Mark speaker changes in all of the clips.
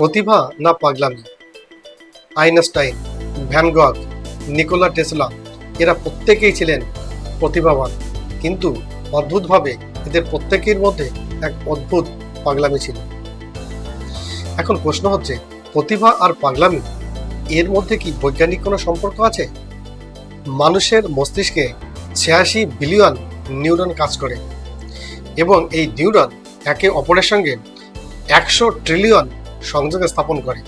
Speaker 1: প্রতিভা না পাগলামি? Einstein Van Gogh Nikola Tesla, এরা প্রত্যেকেই ছিলেন প্রতিভাবান। কিন্তু অদ্ভুতভাবে এদের প্রত্যেকের মধ্যে এক অদ্ভুত পাগলামি ছিল। এখন প্রশ্ন হচ্ছে, প্রতিভা আর পাগলামি, এর মধ্যে কি বৈজ্ঞানিক কোনো সম্পর্ক আছে? মানুষের মস্তিষ্কে ছিয়াশি বিলিয়ন নিউরন কাজ করে এবং এই নিউরন একে অপরের সঙ্গে একশো ট্রিলিয়ন সংযোগ স্থাপন করে।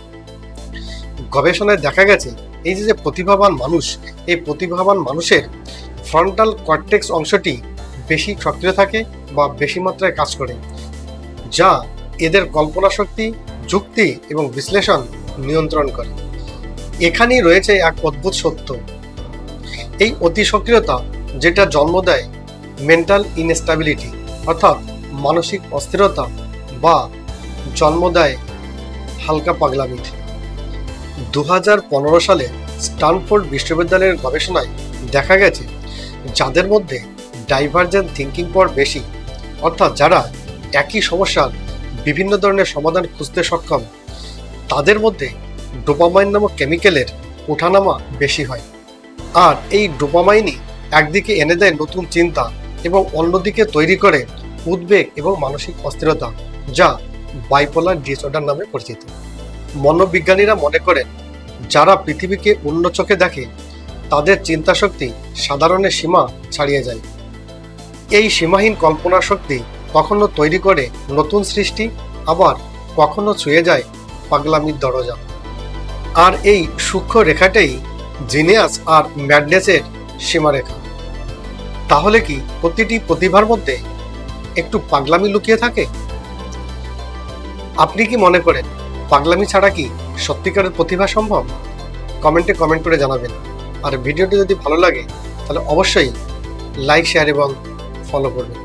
Speaker 1: গবেষণায় দেখা গেছে, এই যে যে প্রতিভাবান মানুষ, এই প্রতিভাবান মানুষের ফ্রন্টাল কর্টেক্স অংশটি বেশি সক্রিয় থাকে বা বেশি মাত্রায় কাজ করে, যা এদের কল্পনা শক্তি, যুক্তি এবং বিশ্লেষণ নিয়ন্ত্রণ করে। এখানেই রয়েছে এক অদ্ভুত সত্য। এই অতি সক্রিয়তা যেটা জন্ম দেয় মেন্টাল ইনস্টাবিলিটি অর্থাৎ মানসিক অস্থিরতা বা জন্ম দেয় হালকা পাগলামির দু সালে স্টানফোর্ড বিশ্ববিদ্যালয়ের গবেষণায় দেখা গেছে, যাদের মধ্যে ডাইভার্জেন্ট থিঙ্কিং পাওয়ার বেশি, অর্থাৎ যারা একই সমস্যার বিভিন্ন ধরনের সমাধান খুঁজতে সক্ষম, তাদের মধ্যে ডোপামাইন নামক কেমিক্যালের ওঠানামা বেশি হয়। আর এই ডোপামাইনই একদিকে এনে দেয় নতুন চিন্তা এবং অন্যদিকে তৈরি করে উদ্বেগ এবং মানসিক অস্থিরতা, যা বাইপোলার ডিসঅর্ডার নামে পরিচিত। মনোবিজ্ঞানীরা মনে করেন, যারা পৃথিবীকে অন্য চোখে দেখে, তাদের চিন্তা শক্তি সাধারণের সীমা ছাড়িয়ে যায়। এই সীমাহীন কল্পনা শক্তি কখনো তৈরি করে নতুন সৃষ্টি, আবার কখনো ছুঁয়ে যায় পাগলামির দরজা। আর এই সূক্ষ্ম রেখাটাই জিনিয়াস আর ম্যাডনেসের সীমারেখা। তাহলে কি প্রতিটি প্রতিভার মধ্যে একটু পাগলামি লুকিয়ে থাকে? আপনি কি মনে করেন, পাগলামি ছাড়া কি সত্যিকারের প্রতিভা সম্ভব? কমেন্টে কমেন্ট করে জানাবেন। আর ভিডিওটি যদি ভালো লাগে, তাহলে অবশ্যই লাইক, শেয়ার এবং ফলো করবেন।